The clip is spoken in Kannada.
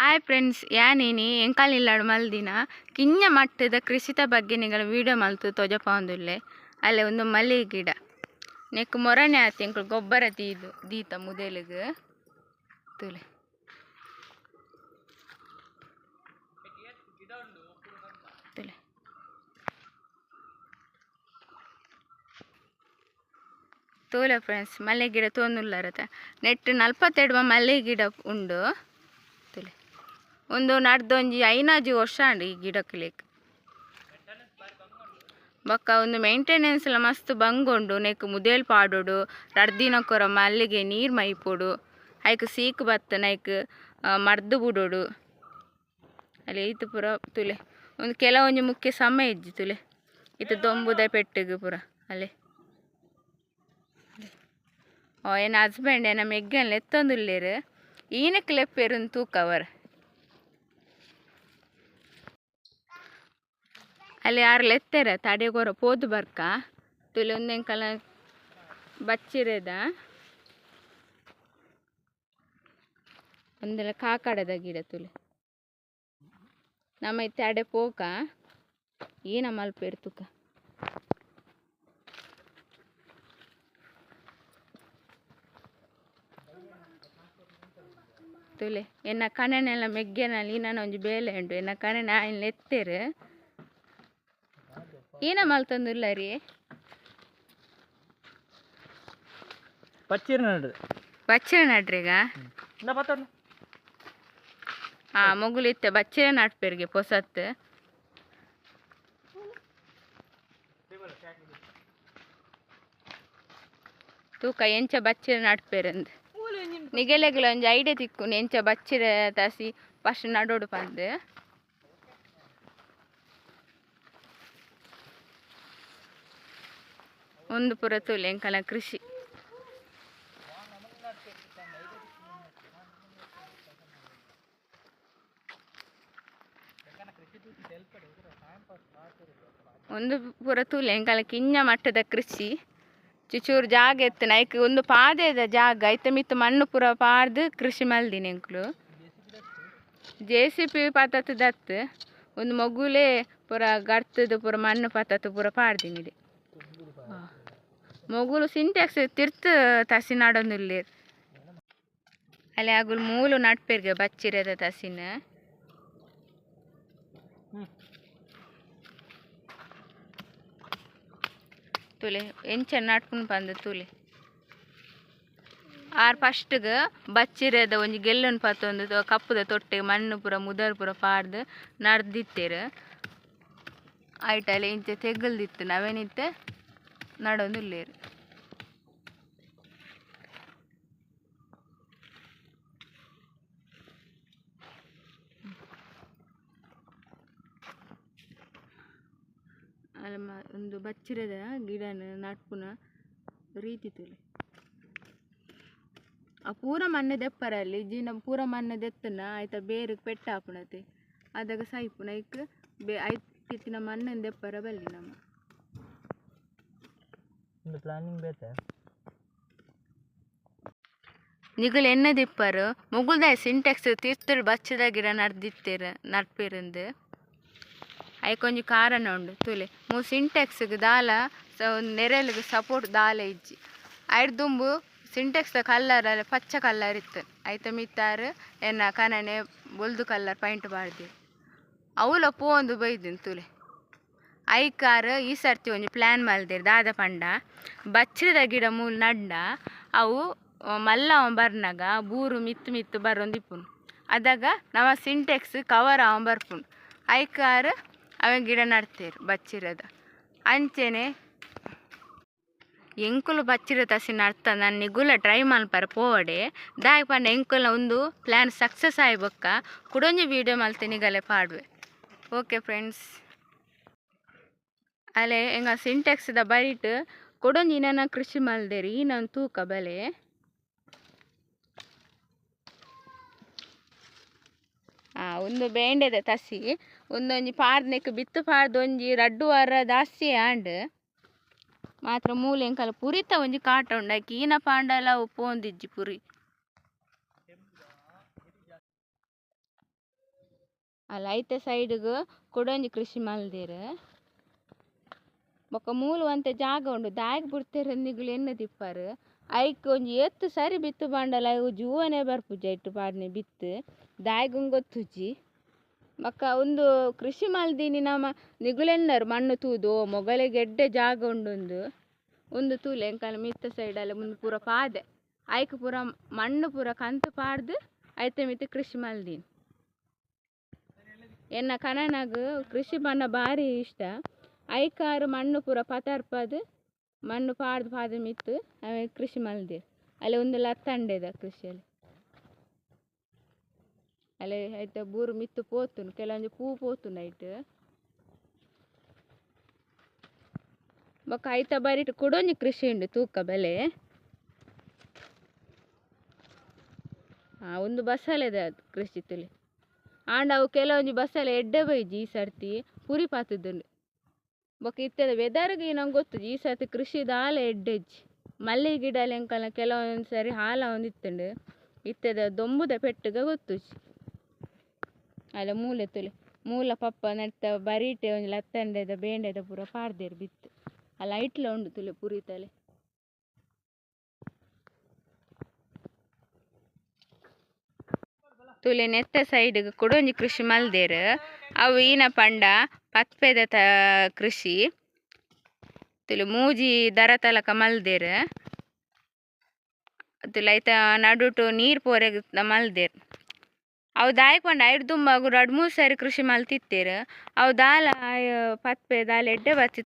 ಹಾಯ್ ಫ್ರೆಂಡ್ಸ್ ಯಾನೇನಿ ಎಂಕಾಲಿಲ್ಲಾಡು ಮಲ್ದಿನ. ಕಿಂಜ ಮಟ್ಟದ ಕೃಷಿತ ಬಗ್ಗೆ ನಿಗಳ ವಿಡಿಯೋ ಮಲ್ತು ತೊಜಪಾಂದುಲ್ಲೆ ಅಲ್ಲೇ ಒಂದು ಮಲ್ಲಿಗೆ ಗಿಡ. ನೆಕ್ ಮೊರನೆ ಆತಿ ಎಂಕುಲು ಗೊಬ್ಬರ ದೀದು ದೀತ ಮುದೇಲಿಗೆ. ತುಲೆ. ತುಲೆ. ತೋಲೆ ಫ್ರೆಂಡ್ಸ್ ಮಲ್ಲಿಗೆ ಗಿಡ ತೋಂದುಲ್ಲರತ. ನೆಟ್ ನಲ್ಪತ್ತೆಡ್ವ ಮಲ್ಲಿಗೆ ಗಿಡ ಉಂಡು. ಒಂದು ನಡ್ದೊಂಜಿ ಐನಾಜಿ ವರ್ಷ ಅಂಡ್ ಈ ಗಿಡಕ್ಕೆ ಬಕ್ಕ ಒಂದು ಮೇಂಟೆನೆನ್ಸ್ ಎಲ್ಲ ಮಸ್ತ್ ಬಂಗೊಂಡು ನೆಕ್ ಮುದೇಲ್ ಪಾಡೋಡು ರಡ್ದಿನ ಮಲ್ಲಿಗೆ ನೀರು ಮೈಪೋಡು, ಐಕ್ ಸೀಕ್ ಬತ್ತ, ನೈಕ್ ಮರ್ದು ಬಿಡೋಡು. ಅಲ್ಲಿ ಈತ ಪೂರ ತುಲೆ. ಒಂದು ಕೆಲವೊಂದು ಮುಖ್ಯ ಸಮಯ ಇಜ್ಜಿ ತುಲೆ. ಈತ ದೊಂಬುದ ಪೆಟ್ಟಿಗೆ ಪೂರ, ಅಲ್ಲೇ. ಓ, ಏನ ಹಸ್ಬೆಂಡ್ ಏನ ಎಗ್ಗಲ್ಲಿ ಎತ್ತೊಂದುಲ್ಲೇರು? ಈನಕ್ಕೆ ಲೆಪ್ಪೇರು ತೂಕವರ ಅಲ್ಲಿ ಯಾರು ಲೆತ್ತೆರ ತಡೆಗೋರ ಪೋದು ಬರ್ಕ? ತುಲೆ ಒಂದೆಂಕಲ ಬಚ್ಚಿರೆದ? ಒಂದೆಲ್ಲ ಕಾಕಡದ ಗಿಡ ತುಲೆ. ನಮ್ಮ ಇತ್ತೆ ಅಡೆ ಪೋಕ? ಏನ ಪೇರ್ತುಕ ತುಕ? ತುಲೆ, ಎನ್ನ ಕಣನೆಲ್ಲ ಮೆಗ್ಗೆನಲ್ಲಿ ನಾನು ಒಂಜಿ ಬೇಲೆ ಉಂಟು. ಎನ್ನ ಕಣನೆ ಆಯ್ನ ಎತ್ತೇರು ಏನ ಮಲ್ತಂದುಲ್ಲ ರೀ? ಪಚ್ಚಿರ ನಡ್ರಿ. ಬಚ್ಚಿರ ನಡ್ರಿಗ ಆ ಮೊಗುಲಿತ್ತೆ ಬಚ್ಚಿರ ನಟ್ಪೇರಿಗೆ ಪೊಸತ್. ತೂಕ ಎಂಚ ಬಚ್ಚಿರ ನಟ್ಪೇರಂದು ನಿಗೆಲೆಗ್ಲ ಒಂಜಿ ಐಡಿಯಾ ತಿಕ್ಕು. ಎಂಚ ಬಚ್ಚಿರ ತಾಸಿ ಫಸ್ಟ್ ನಡೋಡು ಪಂದ್. ಒಂದು ಪುರ ತೂಲೆ ಎಂಕಲ ಕೃಷಿ. ಒಂದು ಪೂರ ತೂಲೆ ಎಂಕಲ ಕಿಂಜ ಮಟ್ಟದ ಕೃಷಿ. ಚುಚೂರು ಜಾಗ ಎತ್ತು ನೈಕ್ ಒಂದು ಪಾದೆದ ಜಾಗ, ಐತ ಮಿತ್ತು ಮಣ್ಣು ಪುರ ಪಾರ್ದು ಕೃಷಿ ಮಲ್ದಿನ ಎಂಕ್ಲು ಜೆ ಸಿ ಪಿ ಪತತ್ ದತ್ತು, ಒಂದು ಮಗುಲೇ ಪುರ ಗರ್ತದ ಪುರ ಮಣ್ಣು ಪತತ್ ಪುರ ಪಾಡ್ದಿನಿದೆ ಮೊಗುಲು ಸಿಂಟ್ಯಾಕ್ಸ್ ತಿರ್ತ್ ತಸಿ ನಡೊಂದುಲ್ಲೇರ್ ಆಗುಲ್ ಮೂಲು ನಟ್ಪೆರ್ಗೆ ಬಚ್ಚಿರದ ತಸಿನ. ತುಲೆ ಎಂಚ ನಟ್ಪುನ್ ಪಂದ್ ತುಲೆ. ಆರ್ ಫಸ್ಟ್ಗೆ ಬಚ್ಚಿರದ ಒಂಜಿ ಗೆಲ್ಲನ್ ಪತ್ತೊಂದು ಕಪ್ಪುದ ತೊಟ್ಟೆ, ಮಣ್ಣು ಪೂರ, ಮುದರ್ ಪೂರ ಪಾಡ್ದು ನಡ್ದಿತ್ತೇರ್. ಐಟಲೆ ಇಂಚೆ ತೆಗಲ್ದಿತ್ತು ನಾವೇನಿತ್ತೆ? ನಡೊಂದುಲ್ಲೇರು. ಅಲ್ಲ ಮ- ಒಂದು ಬಚ್ಚಿರದ ಗಿಡನ ನಟ್ಪುನ ರೀತಿ ತುಲೆ ಆ ಪೂರ ಮಣ್ಣು ದೆಪ್ಪರಲ್ಲಿ ಜೀನ ಪೂರ ಮಣ್ಣು ದೆತ್ತನ ಆಯ್ತ ಬೇರೆ ಪೆಟ್ಟ ಹಾಪುಣತೆ ಅದಾಗ ಸಾಯ್ಪುನ ಐಕ್ ಬೇ ಐತಿತ್ತಿನ ಮಣ್ಣನ್ನು ದೆಪ್ಪರ ಬಲ್ಲಿ ನಮ್ಮ. ಪ್ಲಾನಿಂಗ್ ಬೇತೆ? ನಿಗುಲು ಎನ್ನ ದಿಪ್ಪರು ಮುಗುಲ್ದಾಯ ಸಿಂಟೆಕ್ಸ್ ತೀರ್ಥಳು ಬಚ್ಚದ ಗಿಡ ನಡ್ದಿತ್ತೇರ ನಡ್ಪೇರಂದು ಐಕೊಂಜಿ ಕಾರಣ ಉಂಡು, ತುಲೆ. ಮೂ ಸಿಂಟೆಕ್ಸ್ಗ್ ದಾಲ ಒಂದ್ ಸಪೋರ್ಟ್ ದಾಲ ಇಜ್ಜಿ. ಐಡ್ ದುಂಬು ಸಿಂಟೆಕ್ಸ್ ಕಲ್ಲರ್ ಅಲ್ಲ ಪಚ್ಚ ಕಲ್ಲರ್ ಇತ್ತು. ಐತ ಮಿತ್ತಾರು, ಎನ್ನ ಕನನೆ ಬೊಲ್ದು ಕಲ್ಲರ್ ಪೈಂಟ್ ಬಾಡ್ದಿ ಅವಲ ಪೋಂದು ಬೈದಿನ ತುಲೆ. ಐಕಾರ್ ಈ ಸರ್ತಿ ಒಂದು ಪ್ಲ್ಯಾನ್ ಮಲ್ದೆರ್ ದಾದ ಪಂಡ. ಬಚ್ಚಿರದ ಗಿಡ ಮೂಲ ನಡ್ಡ, ಅವು ಮಲ್ಲ ಬರ್ನಾಗ ಬೂರು ಮಿತ್ತು ಮಿತ್ತು ಬರೊಂದಿಪ್ಪುನು ಅದಾಗ ನಮ್ಮ ಸಿಂಟೆಕ್ಸ್ ಕವರ್ ಅವ ಬರ್ಪುನು. ಐಕಾರ್ ಅವ ಗಿಡ ನಡ್ತೇರು, ಬಚ್ಚಿರದ. ಅಂಚೆನೆ ಎಂಕುಲು ಬಚ್ಚಿರ ತಸಿ ನಡ್ತ, ನಾನು ನಿಗುಲ ಟ್ರೈ ಮಲ್ಪರ ಪೋವಡೆ. ದಾಯ್ ಪಂಡ, ಎಂಕುಲ ಒಂದು ಪ್ಲ್ಯಾನ್ ಸಕ್ಸಸ್ ಆಯ್ಬೊಕ್ಕ ಕುಡೊಂಜಿ ವೀಡಿಯೋ ಮಲ್ತೆ ನಿಗಲೆ ಪಾಡ್ವೆ. Okay friends. ಅಲೆ, ಎಂಗ ಸಿಂಟೆಕ್ಸ್ದ ಬರಿಟ್, ಕೊಡೊಂಜಿ ನನ ಕೃಷಿ ಮಲ್ದೆರಿ ನನ್ನ ತೂಕ ಬಲೆ ಆ ಒಂದು ಬೇಂಡೆದ ತಸಿ ಒಂದೊಂಜಿ ಪಾರ್ದೆಕ್ ಬಿತ್ತು ಪಾರ್ದ್ ಒಂಜಿ ರಡ್ಡು ವಾರ ಆಂಡ್ ಮಾತ್ರ ಮೂಲೆ ಎಂಕಲ ಪುರಿತ ಒಂಜಿ ಕಾಟ ಉಂಡಾಕಿ ಈನ ಪಾಂಡಲ ಪೋಂದಿಜ್ಜಿ ಪುರಿ. ಅಲ್ಲ, ಐತೆ ಸೈಡ್ಗು ಕೊಡೊಂಜಿ ಕೃಷಿ ಮಲ್ದೆರ್. ಬೊಕ್ಕ ಮೂಲು ಅಂತ ಜಾಗ ಉಂಡು. ದಾಯೆ ಬುಡ್ತೆರ್ ನಿಗುಲು ಎನ್ನ ತಿಪ್ಪರ್ ಐಕ್ ಒಂಜಿ ಎತ್ತು ಸರಿ ಬಿತ್ತು ಪಂಡಲ ಅವು ಜೂವನೆ ಬರ್ಪುಜ ಐಟ್ ಪಾಡ್ನೆ ಬಿತ್ತು. ದಾಯೆಗುಂಗ್ ಗೊತ್ತುಜಿ. ಬೊಕ್ಕ ಉಂದು ಕೃಷಿ ಮಲ್ದಿನಿ ನಮ ನಿಗುಲೆನ್ನರ್ ಮಣ್ಣು ತೂದು ಮೊಗಲೆಗ್ ಎಡ್ಡೆ ಜಾಗ ಉಂಡೊಂದು. ಉಂದು ತೂಲೆ ಎಂಕಲ್ನ ಮಿತ್ತ ಸೈಡಲ್ಲ ಉಂದು ಪೂರ ಪಾದೆ. ಐಕ್ ಪೂರ ಮಣ್ಣು ಪೂರ ಕಂತ್ ಪಾಡ್ದ್ ಐತೆ ಮಿತ್ತ ಕೃಷಿ ಮಲ್ದಿನಿ. ಎನ್ನ ಕನನಗ್ ಕೃಷಿ ಪಂಡ ಬಾರಿ ಇಷ್ಟ. ಐಕಾರ್ ಮಣ್ಣು ಪೂರ ಪತರ್ಪದ್ ಮಣ್ಣು ಪಾಡ್ದು ಪಾಡ್ದ್ ಮಿತ್ತು ಅವೆ ಕೃಷಿ ಮಲ್ದೆರ್. ಅಲೆ ಉಂದು ಲತ್ತಂಡೆದ ಕೃಷಿ ಅಲೆ ಅಲೆ ಐತ ಬೂರು ಮಿತ್ತ್ ಪೋತುಂಡು ಕೆಲವೊಂಜಿ ಪೂ ಪೋತುಂಡು ಐಟ್ ಬೊಕ ಐತ ಬರಿಟ್ ಕುಡೊಂಜಿ ಕೃಷಿ ಉಂಡು ತೂಕ ಬೆಲೆ. ಆ ಉಂದು ಬಸಳೆದ ಕೃಷಿ ತುಲೆ. ಆಂಡ ಅವು ಕೆಲವೊಂಜಿ ಬಸಳೆ ಎಡ್ಡೆ ಬೈಜಿ ಈ ಸರ್ತಿ, ಪುರಿ ಪಾತುದುಂಡು ಬೊಕ ಇತ್ತೆದ ವೆದರ್ಗೆ ನಂಗೆ ಗೊತ್ತುಜಿ ಈ ಸರ್ತಿ ಕೃಷಿ ದಾಲ ಎಡ್ಡೆಜ್ಜಿ. ಮಲ್ಲಿಗೆ ಗಿಡ ಎಂಕಲ್ನ ಕೆಲವೊಂದು ಸರಿ ಹಾಲ ಒಂದಿತ್ತುಂಡು, ಇತ್ತೆದ ದೊಂಬುದ ಪೆಟ್ಟುಗ ಗೊತ್ತುಜಿ ಅಲ್ಲ ಮೂಲೆ ತುಲೆ, ಮೂಲ ಪಪ್ಪ ನೆಟ್ಟ ಬರಿಟೆ ಒಂಜಿ ಲತ್ತಂಡೆದ, ಬೇಂಡೆದ ಪೂರ ಪಾಡ್ದೆರ್ ಬಿತ್ತು. ಅಲ್ಲ ಐಟ್ಲ ಉಂಡು ತುಲೆ ಪುರಿತಲೆ ತುಲೆ ನೆತ್ತ ಸೈಡ್ಗ್ ಕುಡೊಂಜಿ ಕೃಷಿ ಮಲ್ದೆರ್. ಅವು ಈನ ಪಂಡ ಪತ್ಪೆದ ತ, ಕೃಷಿ. ತುಲು ಮೂಜಿ ದರ ತಲಕ ಮಲ್ದೆರ್. ತುಲು ಐತ ನಡುಟು ನೀರ್ ಪೋರೆಗ್ ಮಲ್ದೆರ್. ಅವು ದಾಯೆ ಪಂಡ ದುಂಬು ರಡ್ಡ್ ಮೂಜಿ ಸಾರಿ ಕೃಷಿ ಮಲ್ತಿತ್ತೆರ್. ಅವು ದಾಲ, ಪತ್ಪೆ ದಾಲ ಎಡ್ಡೆ ಬತ್ತಿದ್